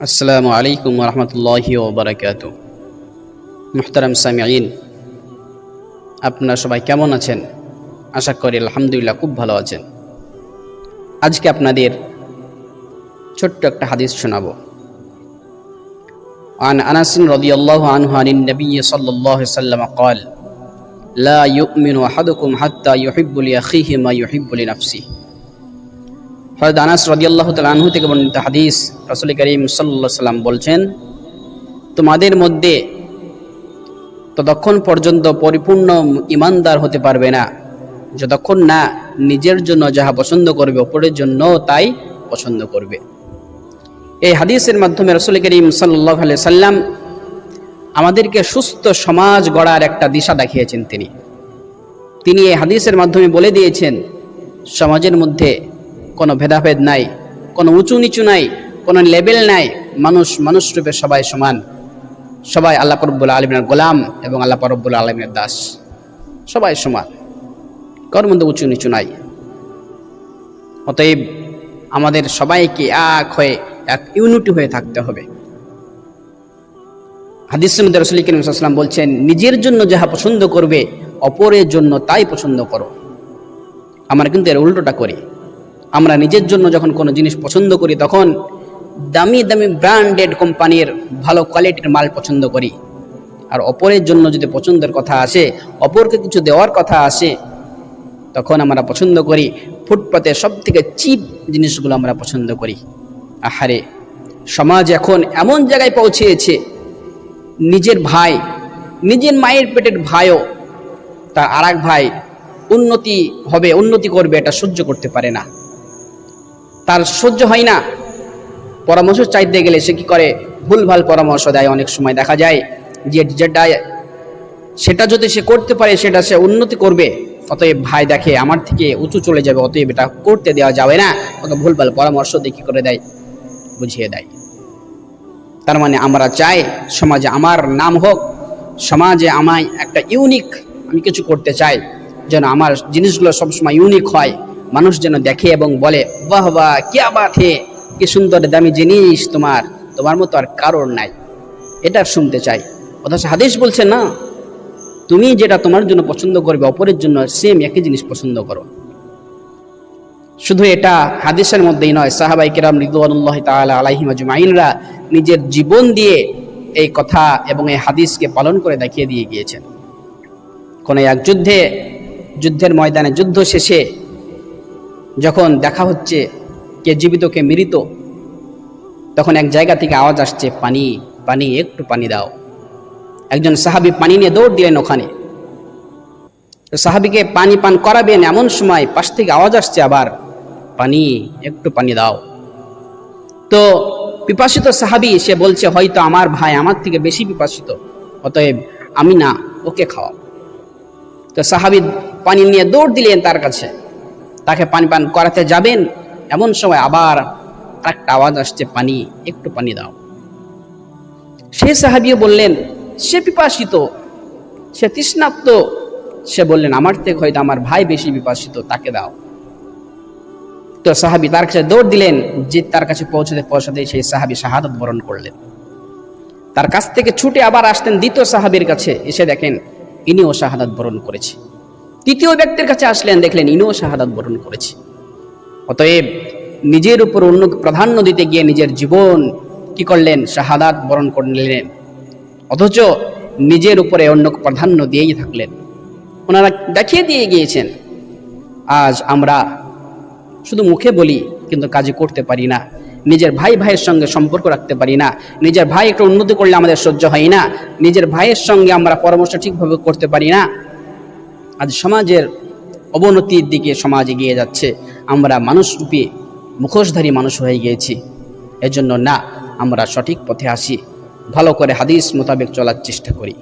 আসসালামু আলাইকুম রহমতুল্লাহি ওবরাকাত মুহতারাম সামিয়াইন আপনারা সবাই কেমন আছেন আশা করি আলহামদুলিল্লাহ খুব ভালো আছেন আজকে আপনাদের ছোট্ট একটা হাদিস শোনাবো عن أنس رضي الله عنه عن النبي صلى الله عليه وسلم قال لا يؤمن أحدكم حتى يحب لأخيه ما يحب لنفسه হয়তো আনাস রদিয়াল্লাহ তালহু থেকে বর্ণিত হাদিস রসুল করিম সাল্লা সাল্লাম বলছেন, তোমাদের মধ্যে ততক্ষণ পর্যন্ত পরিপূর্ণ ইমানদার হতে পারবে না। যতক্ষণ না নিজের জন্য যাহা পছন্দ করবে, অপরের জন্য তাই পছন্দ করবে। এই হাদিসের মাধ্যমে রসুল করিম সাল্লাহ সাল্লাম আমাদেরকে সুস্থ সমাজ গড়ার একটা দিশা দেখিয়েছেন তিনি। তিনি এই হাদিসের মাধ্যমে বলে দিয়েছেন, সমাজের মধ্যে কোনো ভেদাভেদ নাই, কোনো উঁচু নিচু নাই, কোনো লেভেল নাই, মানুষ মানুষ রূপে সবাই সমান। সবাই আল্লাহ পরব্বুল আলমিনের গোলাম এবং আল্লাহ পরব্বুল আলমিনের দাস। সবাই সমান। কারোর মধ্যে উঁচু নিচু নাই। অতএব আমাদের সবাইকে এক হয়ে, এক ইউনিটি হয়ে থাকতে হবে। হাদিসের মধ্যে রসুল করিম বলছেন, নিজের জন্য যাহা পছন্দ করবে, অপরের জন্য তাই পছন্দ করো। আমরা কিন্তু এর উল্টোটা করি। আমরা নিজের জন্য যখন কোনো জিনিস পছন্দ করি, তখন দামি দামি ব্র্যান্ডেড কোম্পানির ভালো কোয়ালিটির মাল পছন্দ করি। আর অপরের জন্য যদি পছন্দের কথা আসে, অপরকে কিছু দেওয়ার কথা আসে, তখন আমরা পছন্দ করি। ফুটপাতে সব থেকে চিপ জিনিসগুলো আমরা পছন্দ করি। আহারে, সমাজ এখন এমন জায়গায় পৌঁছেছে, নিজের ভাই, নিজের মায়ের পেটের ভাইও তার আর ভাই উন্নতি হবে, উন্নতি করবে, এটা সহ্য করতে পারে না। তার সহ্য হয় না। পরামর্শ চাইতে গেলে সে কি করে? ভুলভাল পরামর্শ দেয় অনেক সময় দেখা যায় যে যেটা, সেটা যদি সে করতে পারে, সেটা সে উন্নতি করবে। অতএব ভাই দেখে আমার থেকে উঁচু চলে যাবে, অতএব এটা করতে দেওয়া যাবে না। ওকে ভুলভাল পরামর্শ দিয়ে কি করে দেয়? বুঝিয়ে দেয়। তার মানে আমরা চাই সমাজে আমার নাম হোক, সমাজে আমায় একটা ইউনিক আমি কিছু করতে চাই, যেন আমার জিনিসগুলো সবসময় ইউনিক হয়। মানুষ যেন দেখে এবং বলে, বাহ বাহ, কে বাত হে, কি সুন্দর দামি জিনিস তোমার তোমার মতো আর কারোর নাই। এটা শুনতে চাই। অথচ হাদিস বলছে, না, তুমি যেটা তোমার জন্য পছন্দ করবে, অপরের জন্য সেম একই জিনিস পছন্দ করো। শুধু এটা হাদিসের মধ্যেই নয়, সাহাবাই কিরাম রিদুয়ানুল্লাহ তাআলা আলাইহিম আজমাইনরা নিজের জীবন দিয়ে এই কথা এবং এই হাদিসকে পালন করে দেখিয়ে দিয়ে গিয়েছেন। কোন এক যুদ্ধে, যুদ্ধের ময়দানে যুদ্ধ শেষে যখন দেখা হচ্ছে কে জীবিত, কে মৃত, তখন এক জায়গা থেকে আওয়াজ আসছে, পানি পানি, একটু পানি দাও। একজন সাহাবি পানি নিয়ে দৌড় দিলেন ওখানে। সাহাবিকে পানি পান করাবেন এমন সময় পাশ থেকে আওয়াজ আসছে আবার, পানি, একটু পানি দাও। তো পিপাসিত সাহাবি সে বলছে, হয়তো আমার ভাই আমার থেকে বেশি পিপাসিত, অতএব আমি না, ওকে খাওয়া তো সাহাবি পানি নিয়ে দৌড় দিলেন তার কাছে। তাকে পানি পান করাতে যাবেন, এমন সময় আবার একটা আওয়াজ আসছে, পানি, একটু পানি দাও। সে সাহাবিও বললেন, সে পিপাসিত, সে তৃষ্ণাপ্ত। সে বললেন, আমার থেকে হয়তো আমার ভাই বেশি বিপাসিত তাকে দাও। তো সাহাবি তার কাছে দৌড় দিলেন, যে তার কাছে পৌঁছতে পৌঁছাতে সেই সাহাবি শাহাদত বরণ করলেন। তার কাছ থেকে ছুটে আবার আসতেন দ্বিতীয় সাহাবির কাছে, এসে দেখেন, ইনিও শাহাদাত বরণ করেছে। তৃতীয় ব্যক্তির কাছে আসলেন, দেখলেন ইনিও শাহাদাত বরণ করেছে। অতএব নিজের উপর অন্য প্রাধান্য দিতে গিয়ে নিজের জীবন কি করলেন? শাহাদাত বরণ করে নিলেন অথচ নিজের উপরে অন্য প্রাধান্য দিয়েই থাকলেন। ওনারা দেখিয়ে দিয়ে গিয়েছেন, আজ আমরা শুধু মুখে বলি, কিন্তু কাজে করতে পারি না। নিজের ভাই ভাইয়ের সঙ্গে সম্পর্ক রাখতে পারি না। নিজের ভাই একটু উন্নতি করলে আমাদের সহ্য হয় না। নিজের ভাইয়ের সঙ্গে আমরা পরামর্শ ঠিকভাবে করতে পারি না। আজ সমাজের অবনতির দিকে সমাজ এগিয়ে যাচ্ছে। আমরা মানুষরূপী, মুখোশধারী মানুষ হয়ে গিয়েছি। এজন্য না, আমরা সঠিক পথে আসি। ভালো করে হাদিস মোতাবেক চলার চেষ্টা করি।